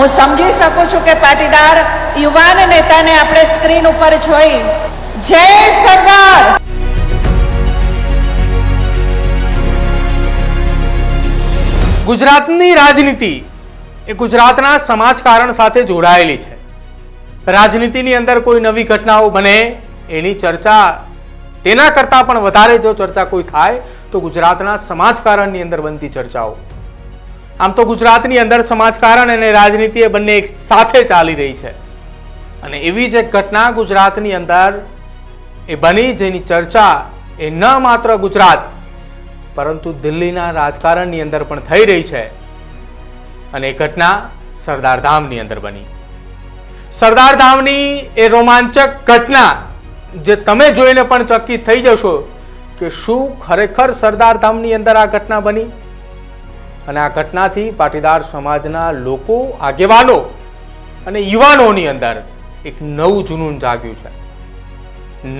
હું સમજી શકું છું કે પાટીદાર યુવાન નેતાને આપણે સ્ક્રીન ઉપર જોઈ. જય સરદાર! ગુજરાતની રાજનીતિ એ ગુજરાતના સમાજકારણ સાથે જોડાયેલી છે. રાજનીતિની અંદર કોઈ નવી ઘટનાઓ બને એની ચર્ચા તેના કરતાં પણ વધારે જો ચર્ચા કોઈ થાય તો ગુજરાતના સમાજકારણની અંદર બનતી ચર્ચાઓ. આમ તો ગુજરાતની અંદર સમાજકારણ અને રાજનીતિ એ બંને એક સાથે ચાલી રહી છે. અને એવી જ એક ઘટના ગુજરાતની અંદર એ બની જેની ચર્ચા એ ન માત્ર ગુજરાત, પરંતુ દિલ્હીના રાજકારણની અંદર પણ થઈ રહી છે. અને એ ઘટના સરદાર ધામની અંદર બની. સરદાર ધામની એ રોમાંચક ઘટના જે તમે જોઈને પણ ચકિત થઈ જશો કે શું ખરેખર સરદારધામની અંદર આ ઘટના બની? અને આ ઘટનાથી પાટીદાર સમાજના લોકો, આગેવાનો અને યુવાનોની અંદર એક નવું જુનૂન જાગ્યું છે.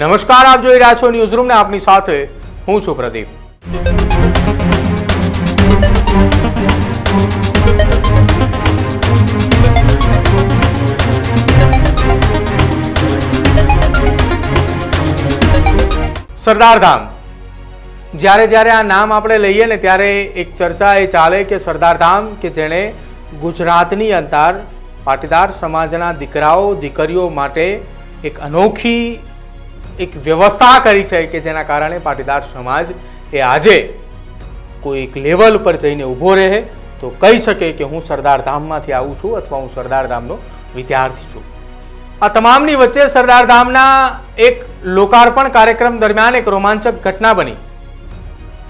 નમસ્કાર, આપ જોઈ રહ્યા છો ન્યૂઝ રૂમને આપની સાથે હું છું પ્રદીપ. સરદાર ધામ જ્યારે જ્યારે આ નામ આપણે લઈએ ને ત્યારે એક ચર્ચા એ ચાલે કે સરદારધામ કે જેણે ગુજરાતની અંતર પાટીદાર સમાજના દીકરાઓ, દીકરીઓ માટે એક અનોખી એક વ્યવસ્થા કરી છે કે જેના કારણે પાટીદાર સમાજ એ આજે કોઈ એક લેવલ પર જઈને ઊભો રહે, તો કહી શકે કે હું સરદાર ધામમાંથી આવું છું અથવા હું સરદારધામનો વિદ્યાર્થી છું. આ તમામની વચ્ચે સરદારધામના એક લોકાર્પણ કાર્યક્રમ દરમિયાન એક રોમાંચક ઘટના બની.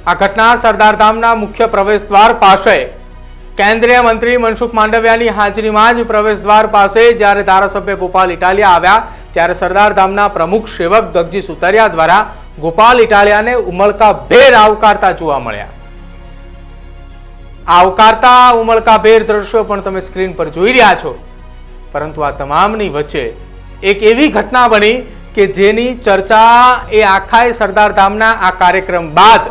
આ ઘટના સરદાર ધામના મુખ્ય પ્રવેશ દ્વાર પાસે. કેન્દ્રીય મંત્રી મનસુખ માંડવિયાની હાજરીમાં જ પ્રવેશ દ્વાર પાસે જ્યારે ધારાસભ્ય ગોપાલ ઇટાલિયા આવ્યા, ત્યારે સરદાર ધામના પ્રમુખ સેવક ગગજી સુતરિયા દ્વારા ગોપાલ ઇટાલિયાને ઉમળકા ભેર આવકારતા જોવા મળ્યા. આવકારતા ઉમળકાભેર દ્રશ્યો પણ તમે સ્ક્રીન પર જોઈ રહ્યા છો. પરંતુ આ તમામની વચ્ચે એક એવી ઘટના બની કે જેની ચર્ચા એ આખાય સરદારધામના આ કાર્યક્રમ બાદ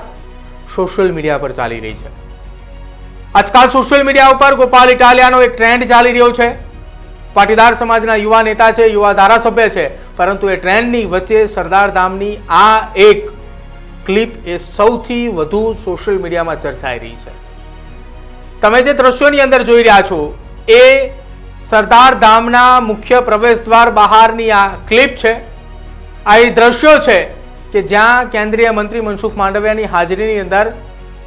સોશિયલ મીડિયા પર ચાલી રહી છે. આજકાલ સોશિયલ મીડિયા ઉપર ગોપાલ ઇટાલિયાનો એક ટ્રેન્ડ ચાલી રહ્યો છે. પાટીદાર સમાજના યુવા નેતા છે, યુવા ધારાસભ્ય છે, પરંતુ એ ટ્રેન્ડની વચ્ચે સરદાર ધામની આ એક ક્લિપ એ સૌથી વધુ સોશિયલ મીડિયામાં ચર્ચાઈ રહી છે. તમે જે દ્રશ્યોની અંદર જોઈ રહ્યા છો, એ સરદાર ધામના મુખ્ય પ્રવેશ દ્વાર બહારની આ ક્લિપ છે. આ એ દ્રશ્યો છે કે જ્યાં કેન્દ્રીય મંત્રી મનસુખ માંડવિયાની હાજરીની અંદર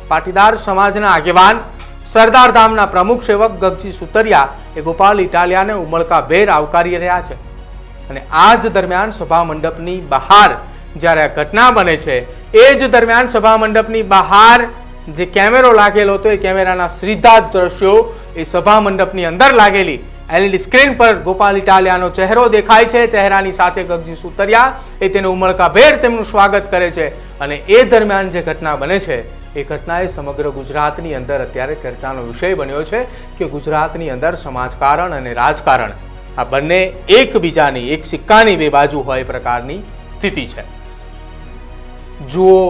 પાટીદાર સમાજના આગેવાન સરદાર ધામના પ્રમુખ સેવક ગગજી સુતરિયા એ ગોપાલ ઇટાલિયાને ઉમળકાભેર આવકારી રહ્યા છે. અને આ જ દરમિયાન સભા મંડપની બહાર જ્યારે આ ઘટના બને છે, એ જ દરમિયાન સભા મંડપની બહાર જે કેમેરો લાગેલો હતો, એ કેમેરાના સીધા દ્રશ્યો એ સભા મંડપની અંદર લાગેલી. એલઈડી સ્ક્રીન પર ગોપાલ ઇટાલિયાનો ચહેરો દેખાય છે. ચહેરાની સાથે ગગજી સુતરિયા, એ તેને ઉમળકાભેર તેમનું સ્વાગત કરે છે અને એ દરમિયાન જે ઘટના બને છે, એ ઘટનાએ સમગ્ર ગુજરાતની અંદર અત્યારે ચર્ચાનો વિષય બન્યો છે કે ગુજરાતની અંદર સમાજકારણ અને રાજકારણ, આ બંને એકબીજાની, એક સિક્કાની બે બાજુ હોય પ્રકારની સ્થિતિ છે. જુઓ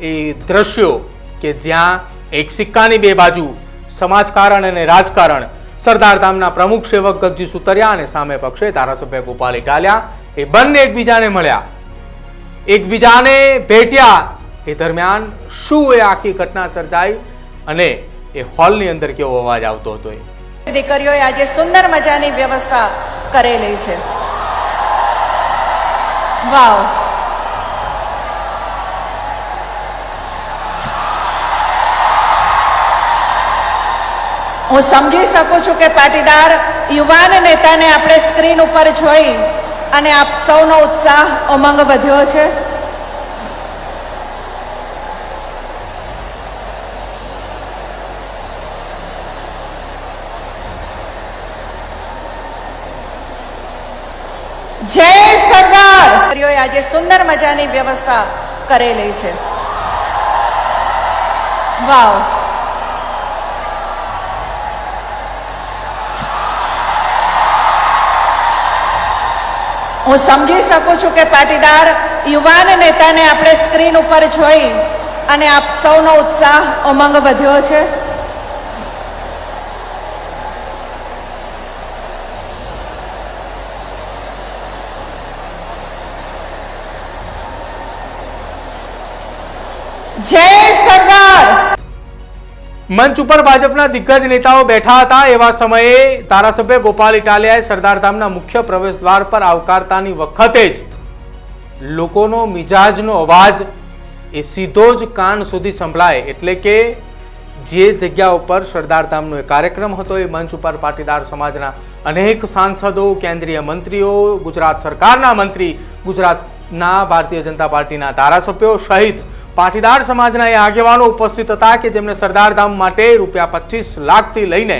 એ દ્રશ્યો કે જ્યાં એક સિક્કાની બે બાજુ સમાજકારણ અને રાજકારણ સરદાર ધામના પ્રમુખ સેવક ગગજી સુતરિયા અને સામે પક્ષે ધારાસભ્ય ગોપાલ ઇટાલિયા એ બંને એકબીજાને મળ્યા. એકબીજાને ભેટ્યા. એ દરમિયાન શું એ આખી ઘટના સર્જાઈ અને એ હોલની અંદર કેવો અવાજ આવતો હતો એ? દીકરીઓએ આજે સુંદર મજાની વ્યવસ્થા કરેલી છે. વાવ. હું સમજી શકું છું કે પાટીદાર યુવાન નેતાને આપણે સ્ક્રીન ઉપર જોઈ અને આપ સૌનો ઉત્સાહ ઉમંગ વધ્યો છે. જય સરદાર! આજે સુંદર મજાની વ્યવસ્થા કરેલી છે. વાવ. હું સમજી શકું છું કે પાટીદાર યુવાન નેતાને આપણે સ્ક્રીન ઉપર જોઈ અને આપ સૌનો ઉત્સાહ ઉમંગ વધ્યો છે. જય સરદાર મંચ ઉપર ભાજપના દિગ્ગજ નેતાઓ બેઠા હતા. એવા સમયે ધારાસભ્ય ગોપાલ ઇટાલિયાએ સરદારધામના મુખ્ય પ્રવેશ દ્વાર પર આવકારતાની વખતે જ લોકોનો મિજાજનો અવાજ એ સીધો જ કાન સુધી સંભળાય. એટલે કે જે જગ્યા ઉપર સરદારધામનો એ કાર્યક્રમ હતો, એ મંચ ઉપર પાટીદાર સમાજના અનેક સાંસદો, કેન્દ્રીય મંત્રીઓ, ગુજરાત સરકારના મંત્રી, ગુજરાતના ભારતીય જનતા પાર્ટીના ધારાસભ્યો સહિત પાટીદાર સમાજના એ આગેવાનો ઉપસ્થિત હતા કે જેમણે સરદારધામ માટે રૂપિયા પચીસ લાખથી લઈને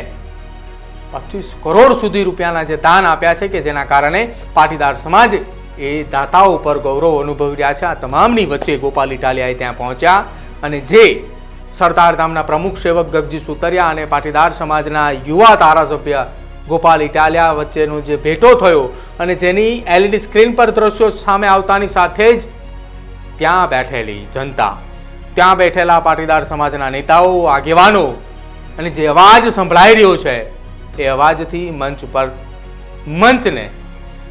પચીસ કરોડ સુધી રૂપિયાના જે દાન આપ્યા છે કે જેના કારણે પાટીદાર સમાજ એ દાતાઓ ઉપર ગૌરવ અનુભવી રહ્યા છે. આ તમામની વચ્ચે ગોપાલ ઇટાલિયાએ ત્યાં પહોંચ્યા અને જે સરદારધામના પ્રમુખ સેવક ગગજી સુતરિયા અને પાટીદાર સમાજના યુવા ધારાસભ્ય ગોપાલ ઇટાલિયા વચ્ચેનો જે ભેટો થયો અને જેની એલઈડી સ્ક્રીન પર દ્રશ્યો સામે આવતાની સાથે જ ત્યાં બેઠેલી જનતા, ત્યાં બેઠેલા પાટીદાર સમાજના નેતાઓ, આગેવાનો અને જે અવાજ સંભળાઈ રહ્યો છે, એ અવાજથી મંચ ઉપર મંચને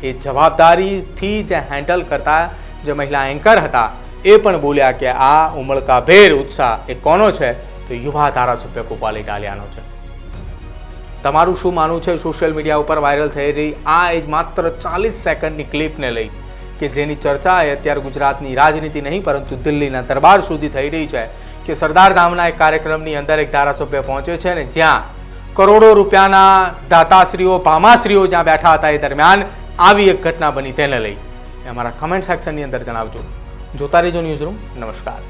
એ જવાબદારીથી જે હેન્ડલ કરતા જે મહિલા એન્કર હતા, એ પણ બોલ્યા કે આ ઉમળકાભેર ઉત્સાહ એ કોનો છે? તો યુવા ધારાસભ્ય ગોપાલ ઇટાલિયાનો છે. તમારું શું માનવું છે? સોશિયલ મીડિયા ઉપર વાયરલ થઈ રહી આ જ માત્ર ચાલીસ સેકન્ડની ક્લિપને લઈ કે જેની ચર્ચા એ અત્યારે ગુજરાતની રાજનીતિ નહીં, પરંતુ દિલ્હીના દરબાર સુધી થઈ રહી છે કે સરદાર ધામના એક કાર્યક્રમની અંદર એક ધારાસભ્ય પહોંચે છે ને જ્યાં કરોડો રૂપિયાના દાતાશ્રીઓ, ભામાશ્રીઓ જ્યાં બેઠા હતા એ દરમિયાન આવી એક ઘટના બની તેને લઈ. અમારા કમેન્ટ સેક્શનની અંદર જણાવજો. જોતા રહેજો ન્યૂઝ રૂમ નમસ્કાર.